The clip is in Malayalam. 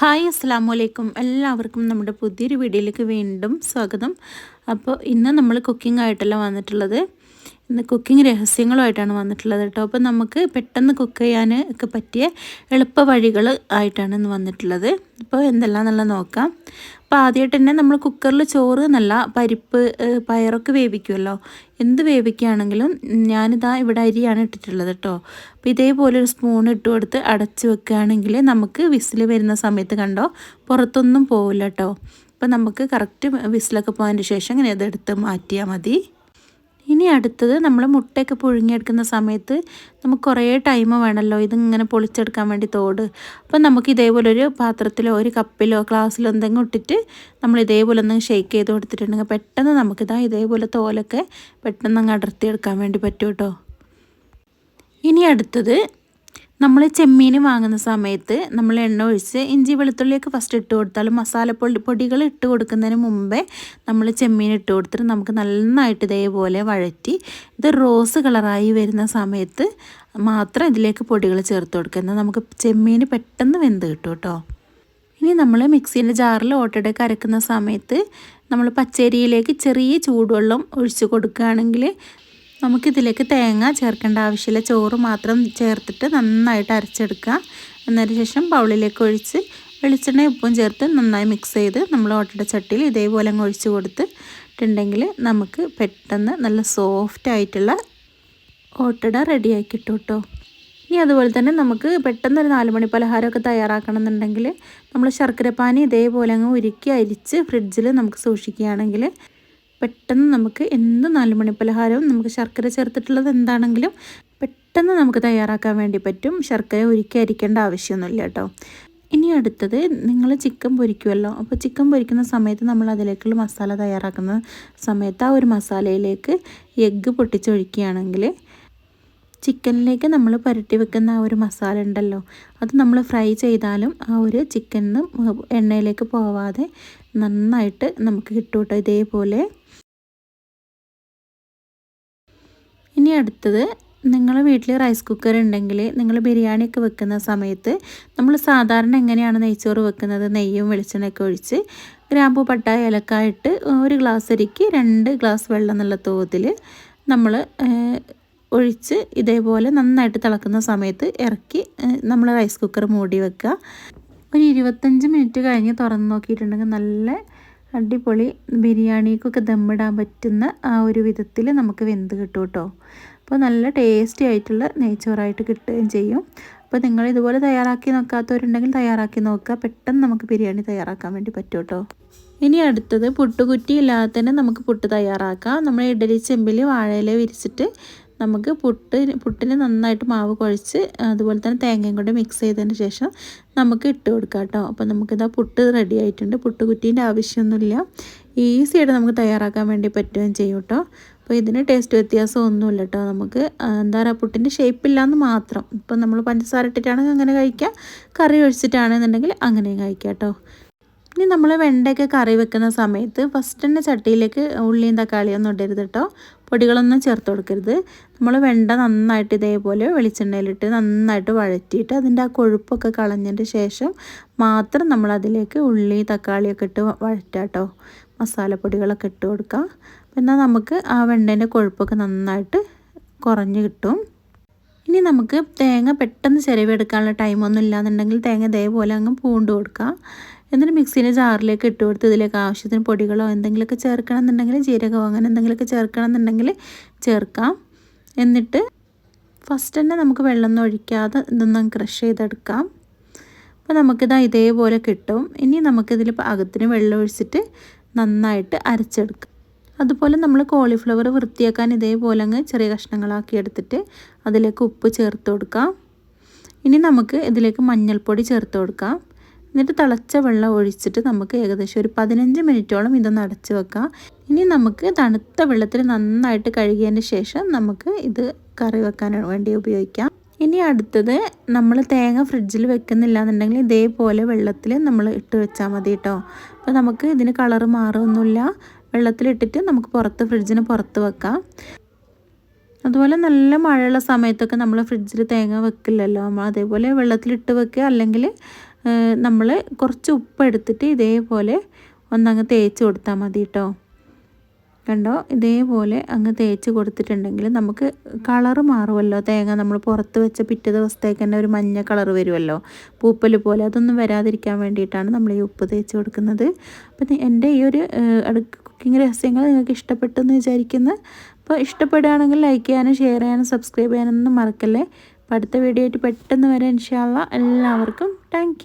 ഹായ് അസ്സാം വലൈക്കും എല്ലാവർക്കും നമ്മുടെ പുതിയൊരു വീഡിയോയിലേക്ക് വീണ്ടും സ്വാഗതം. അപ്പോൾ ഇന്ന് നമ്മൾ കുക്കിംഗ് ആയിട്ടല്ല വന്നിട്ടുള്ളത്. ഇന്ന് കുക്കിംഗ് രഹസ്യങ്ങളുമായിട്ടാണ് വന്നിട്ടുള്ളത് കേട്ടോ. അപ്പോൾ നമുക്ക് പെട്ടെന്ന് കുക്ക് ചെയ്യാൻ ഒക്കെ പറ്റിയ എളുപ്പ വഴികൾ ആയിട്ടാണ് ഇന്ന് വന്നിട്ടുള്ളത്. അപ്പോൾ എന്തെല്ലാം നല്ല നോക്കാം. അപ്പോൾ ആദ്യമായിട്ട് തന്നെ നമ്മൾ കുക്കറിൽ ചോറ് എന്നല്ല പരിപ്പ് പയറൊക്കെ വേവിക്കുമല്ലോ എന്ത് വേവിക്കുകയാണെങ്കിലും ഞാനിതാ ഇവിടെ അരിയാണ് ഇട്ടിട്ടുള്ളത് കേട്ടോ അപ്പോൾ ഇതേപോലെ ഒരു സ്പൂൺ ഇട്ട് കൊടുത്ത് അടച്ചു വെക്കുകയാണെങ്കിൽ നമുക്ക് വിസിൽ വരുന്ന സമയത്ത് കണ്ടോ പുറത്തൊന്നും പോവില്ല കേട്ടോ അപ്പോൾ നമുക്ക് കറക്റ്റ് വിസിലൊക്കെ പോയതിന് ശേഷം ഇങ്ങനെ അതെടുത്ത് മാറ്റിയാൽ മതി. ഇനി അടുത്തത് നമ്മൾ മുട്ടയൊക്കെ പുഴുങ്ങിയെടുക്കുന്ന സമയത്ത് നമുക്ക് കുറേ ടൈം വേണമല്ലോ ഇതിങ്ങനെ പൊളിച്ചെടുക്കാൻ വേണ്ടി തോട്. അപ്പം നമുക്ക് ഇതേപോലെ ഒരു പാത്രത്തിലോ ഒരു കപ്പിലോ ഗ്ലാസ്സിലോ എന്തെങ്കിലും ഇട്ടിട്ട് നമ്മൾ ഇതേപോലെ ഒന്ന് ഷെയ്ക്ക് ചെയ്ത് കൊടുത്തിട്ടുണ്ടെങ്കിൽ പെട്ടെന്ന് നമുക്കിതാ ഇതേപോലെ തോലൊക്കെ പെട്ടെന്ന് അങ്ങ് അടർത്തിയെടുക്കാൻ വേണ്ടി പറ്റും കേട്ടോ ഇനി അടുത്തത് നമ്മൾ ചെമ്മീൻ വാങ്ങുന്ന സമയത്ത് നമ്മൾ എണ്ണ ഒഴിച്ച് ഇഞ്ചി വെളുത്തുള്ളിയൊക്കെ ഫസ്റ്റ് ഇട്ട് കൊടുത്താലും മസാലപ്പൊടി പൊടികൾ ഇട്ട് കൊടുക്കുന്നതിന് മുമ്പേ നമ്മൾ ചെമ്മീൻ ഇട്ട് കൊടുത്തിട്ട് നമുക്ക് നന്നായിട്ട് ഇതേപോലെ വഴറ്റി ഇത് റോസ് കളറായി വരുന്ന സമയത്ത് മാത്രം ഇതിലേക്ക് പൊടികൾ ചേർത്ത് കൊടുക്കുന്നത് നമുക്ക് ചെമ്മീൻ പെട്ടെന്ന് വെന്ത് കിട്ടും കേട്ടോ. ഇനി നമ്മൾ മിക്സീന്റെ ജാറിൽ ഓട്ടടയൊക്കെ അരക്കുന്ന സമയത്ത് നമ്മൾ പച്ചരിയിലേക്ക് ചെറിയ ചൂടുവെള്ളം ഒഴിച്ച് കൊടുക്കുകയാണെങ്കിൽ നമുക്കിതിലേക്ക് തേങ്ങ ചേർക്കേണ്ട ആവശ്യമില്ല. ചോറ് മാത്രം ചേർത്തിട്ട് നന്നായിട്ട് അരച്ചെടുക്കുക. എന്നതിന് ശേഷം ബൗളിലേക്ക് ഒഴിച്ച് വെളിച്ചെണ്ണ ഉപ്പും ചേർത്ത് നന്നായി മിക്സ് ചെയ്ത് നമ്മൾ ഓട്ടയുടെ ചട്ടിയിൽ ഇതേപോലെ അങ്ങ് ഒഴിച്ച് കൊടുത്തിട്ടുണ്ടെങ്കിൽ നമുക്ക് പെട്ടെന്ന് നല്ല സോഫ്റ്റ് ആയിട്ടുള്ള ഓട്ടട റെഡിയാക്കി കിട്ടും കേട്ടോ. ഇനി അതുപോലെ തന്നെ നമുക്ക് പെട്ടെന്ന് ഒരു നാല് മണി പലഹാരമൊക്കെ തയ്യാറാക്കണം എന്നുണ്ടെങ്കിൽ നമ്മൾ ശർക്കരപ്പാനി ഇതേപോലെ അങ്ങ് ഉരുക്കി അരിച്ച് ഫ്രിഡ്ജിൽ നമുക്ക് സൂക്ഷിക്കുകയാണെങ്കിൽ പെട്ടെന്ന് നമുക്ക് എന്ത് നാലുമണി പലഹാരവും നമുക്ക് ശർക്കര ചേർത്തിട്ടുള്ളത് എന്താണെങ്കിലും പെട്ടെന്ന് നമുക്ക് തയ്യാറാക്കാൻ വേണ്ടി പറ്റും. ശർക്കര ഒരുക്കി അരിക്കേണ്ട ആവശ്യമൊന്നുമില്ല കേട്ടോ. ഇനി അടുത്തത് നിങ്ങൾ ചിക്കൻ പൊരിക്കുമല്ലോ. അപ്പോൾ ചിക്കൻ പൊരിക്കുന്ന സമയത്ത് നമ്മൾ അതിലേക്കുള്ള മസാല തയ്യാറാക്കുന്ന സമയത്ത് ആ ഒരു മസാലയിലേക്ക് എഗ്ഗ് പൊട്ടിച്ചൊഴിക്കുകയാണെങ്കിൽ ചിക്കനിലേക്ക് നമ്മൾ പുരട്ടി വെക്കുന്ന ആ ഒരു മസാല ഉണ്ടല്ലോ. അത് നമ്മൾ ഫ്രൈ ചെയ്താലും ആ ഒരു ചിക്കനിന്ന് എണ്ണയിലേക്ക് പോവാതെ നന്നായിട്ട് നമുക്ക് കിട്ടും കേട്ടോ. ഇതേപോലെ ഇനി അടുത്തത് നിങ്ങളുടെ വീട്ടിൽ റൈസ് കുക്കർ ഉണ്ടെങ്കിൽ നിങ്ങൾ ബിരിയാണിയൊക്കെ വെക്കുന്ന സമയത്ത് നമ്മൾ സാധാരണ എങ്ങനെയാണ് നെയ്ച്ചോറ് വെക്കുന്നത്? നെയ്യും വെളിച്ചെണ്ണയൊക്കെ ഒഴിച്ച് ഗ്രാമ്പു പട്ട ഇലക്കായിട്ട് ഒരു ഗ്ലാസ് അരിക്ക് രണ്ട് ഗ്ലാസ് വെള്ളം എന്നുള്ള തോതിൽ നമ്മൾ ഒഴിച്ച് ഇതേപോലെ നന്നായിട്ട് തിളക്കുന്ന സമയത്ത് ഇറക്കി നമ്മൾ റൈസ് കുക്കർ മൂടി വെക്കുക. ഒരു ഇരുപത്തഞ്ച് മിനിറ്റ് കഴിഞ്ഞ് തുറന്ന് നോക്കിയിട്ടുണ്ടെങ്കിൽ നല്ല അടിപൊളി ബിരിയാണിക്കൊക്കെ ദമ്മിടാൻ പറ്റുന്ന ആ ഒരു വിധത്തിൽ നമുക്ക് വെന്ത് കിട്ടും കേട്ടോ. അപ്പോൾ നല്ല ടേസ്റ്റി ആയിട്ടുള്ള നെയ്ച്ചോറായിട്ട് കിട്ടുകയും ചെയ്യും. അപ്പോൾ നിങ്ങൾ ഇതുപോലെ തയ്യാറാക്കി നോക്കാത്തവരുണ്ടെങ്കിൽ തയ്യാറാക്കി നോക്കുക. പെട്ടെന്ന് നമുക്ക് ബിരിയാണി തയ്യാറാക്കാൻ വേണ്ടി പറ്റും കേട്ടോ. ഇനി അടുത്തത് പുട്ടുകുറ്റി ഇല്ലാതെ തന്നെ നമുക്ക് പുട്ട് തയ്യാറാക്കാം. നമ്മൾ ഇഡലി ചെമ്പിൽ വാഴയില വിരിച്ചിട്ട് നമുക്ക് പുട്ട് പുട്ടിന് നന്നായിട്ട് മാവ് കുഴച്ച് അതുപോലെ തന്നെ തേങ്ങയും കൂടെ മിക്സ് ചെയ്തതിന് ശേഷം നമുക്ക് ഇട്ട് കൊടുക്കാം കേട്ടോ. അപ്പോൾ നമുക്കിതാ പുട്ട് റെഡി ആയിട്ടുണ്ട്. പുട്ട് കുറ്റീന്റെ ആവശ്യമൊന്നുമില്ല ഈസിയായിട്ട് നമുക്ക് തയ്യാറാക്കാൻ വേണ്ടി പറ്റുകയും ചെയ്യും കേട്ടോ. അപ്പോൾ ഇതിന് ടേസ്റ്റ് വ്യത്യാസം ഒന്നുമില്ല കേട്ടോ. നമുക്ക് എന്താ പറയുക പുട്ടിന്റെ ഷേപ്പില്ലാന്ന് മാത്രം. ഇപ്പം നമ്മൾ പഞ്ചസാര ഇട്ടിട്ടാണെങ്കിൽ അങ്ങനെ കഴിക്കാം കറി ഒഴിച്ചിട്ടാണെന്നുണ്ടെങ്കിൽ അങ്ങനെയും കഴിക്കാം കേട്ടോ. ഇനി നമ്മൾ വെണ്ടയ്ക്ക് കറി വെക്കുന്ന സമയത്ത് ഫസ്റ്റ് തന്നെ ചട്ടിയിലേക്ക് ഉള്ളിയും തക്കാളിയൊന്നും ഇടരുത് കേട്ടോ. പൊടികളൊന്നും ചേർത്ത് കൊടുക്കരുത്. നമ്മൾ വെണ്ട നന്നായിട്ട് ഇതേപോലെ വെളിച്ചെണ്ണയിലിട്ട് നന്നായിട്ട് വഴറ്റിയിട്ട് അതിന്റെ ആ കൊഴുപ്പൊക്കെ കളഞ്ഞതിന്റെ ശേഷം മാത്രം നമ്മൾ അതിലേക്ക് ഉള്ളി തക്കാളിയൊക്കെ ഇട്ട് വഴറ്റാട്ടോ. മസാലപ്പൊടികളൊക്കെ ഇട്ട് കൊടുക്കുക പിന്നെ നമുക്ക് ആ വെണ്ടേന്റെ കൊഴുപ്പൊക്കെ നന്നായിട്ട് കുറഞ്ഞ് കിട്ടും. ഇനി നമുക്ക് തേങ്ങ പെട്ടെന്ന് ചിരവെടുക്കാനുള്ള ടൈമൊന്നും ഇല്ലാന്നുണ്ടെങ്കിൽ തേങ്ങ ഇതേപോലെ അങ്ങ് പൂണ്ട് കൊടുക്കാം. എന്നിട്ട് മിക്സീന്റെ ജാറിലേക്ക് ഇട്ട് കൊടുത്ത് ഇതിലേക്ക് ആവശ്യത്തിന് പൊടികളോ എന്തെങ്കിലുമൊക്കെ ചേർക്കണം എന്നുണ്ടെങ്കിൽ ജീരകമോ അങ്ങനെ എന്തെങ്കിലുമൊക്കെ ചേർക്കണം എന്നുണ്ടെങ്കിൽ ചേർക്കാം. എന്നിട്ട് ഫസ്റ്റ് തന്നെ നമുക്ക് വെള്ളം ഒഴിക്കാതെ ഇതൊന്നും ക്രഷ് ചെയ്തെടുക്കാം. അപ്പോൾ നമുക്കിത് ഇതേപോലെ കിട്ടും. ഇനി നമുക്കിതിൽ അകത്തിന് വെള്ളം ഒഴിച്ചിട്ട് നന്നായിട്ട് അരച്ചെടുക്കാം. അതുപോലെ നമ്മൾ കോളിഫ്ലവർ വൃത്തിയാക്കാൻ ഇതേപോലെ അങ്ങ് ചെറിയ കഷ്ണങ്ങളാക്കി എടുത്തിട്ട് അതിലേക്ക് ഉപ്പ് ചേർത്ത് കൊടുക്കാം. ഇനി നമുക്ക് ഇതിലേക്ക് മഞ്ഞൾപ്പൊടി ചേർത്ത് കൊടുക്കാം. എന്നിട്ട് തിളച്ച വെള്ളം ഒഴിച്ചിട്ട് നമുക്ക് ഏകദേശം ഒരു പതിനഞ്ച് മിനിറ്റോളം ഇതൊന്ന് അടച്ച് വെക്കാം. ഇനി നമുക്ക് തണുത്ത വെള്ളത്തിൽ നന്നായിട്ട് കഴുകിയതിന് ശേഷം നമുക്ക് ഇത് കറി വെക്കാൻ വേണ്ടി ഉപയോഗിക്കാം. ഇനി അടുത്തത് നമ്മൾ തേങ്ങ ഫ്രിഡ്ജിൽ വെക്കുന്നില്ല എന്നുണ്ടെങ്കിൽ ഇതേപോലെ വെള്ളത്തിൽ നമ്മൾ ഇട്ട് വെച്ചാൽ മതി കേട്ടോ. അപ്പോൾ നമുക്ക് ഇതിന് കളറ് മാറുമൊന്നുമില്ല. വെള്ളത്തിലിട്ടിട്ട് നമുക്ക് പുറത്ത് ഫ്രിഡ്ജിന് പുറത്ത് വെക്കാം. അതുപോലെ നല്ല മഴയുള്ള സമയത്തൊക്കെ നമ്മൾ ഫ്രിഡ്ജിൽ തേങ്ങ വെക്കില്ലല്ലോ. നമ്മൾ അതേപോലെ വെള്ളത്തിലിട്ട് വെക്കുക. അല്ലെങ്കിൽ നമ്മൾ കുറച്ച് ഉപ്പ് എടുത്തിട്ട് ഇതേപോലെ ഒന്നങ്ങ് തേച്ച് കൊടുത്താൽ മതി കേട്ടോ കണ്ടോ? ഇതേപോലെ അങ്ങ് തേച്ച് കൊടുത്തിട്ടുണ്ടെങ്കിൽ നമുക്ക് കളറ് മാറുമല്ലോ തേങ്ങ നമ്മൾ പുറത്ത് വെച്ച പിറ്റേ ദിവസത്തേക്ക് തന്നെ ഒരു മഞ്ഞ കളർ വരുമല്ലോ പൂപ്പൽ പോലെ. അതൊന്നും വരാതിരിക്കാൻ വേണ്ടിയിട്ടാണ് നമ്മൾ ഈ ഉപ്പ് തേച്ച് കൊടുക്കുന്നത്. അപ്പം എന്റെ ഈ ഒരു അടുക്ക് കുക്കിംഗ് രഹസ്യങ്ങൾ നിങ്ങൾക്ക് ഇഷ്ടപ്പെട്ടെന്ന് വിചാരിക്കുന്നു. അപ്പോൾ ഇഷ്ടപ്പെടുകയാണെങ്കിൽ ലൈക്ക് ചെയ്യാനും ഷെയർ ചെയ്യാനും സബ്സ്ക്രൈബ് ചെയ്യാനൊന്നും മറക്കല്ലേ? അപ്പോൾ അടുത്ത വീഡിയോ ആയിട്ട് പെട്ടെന്ന് വരാം ഇൻഷാല്ല എല്ലാവർക്കും താങ്ക്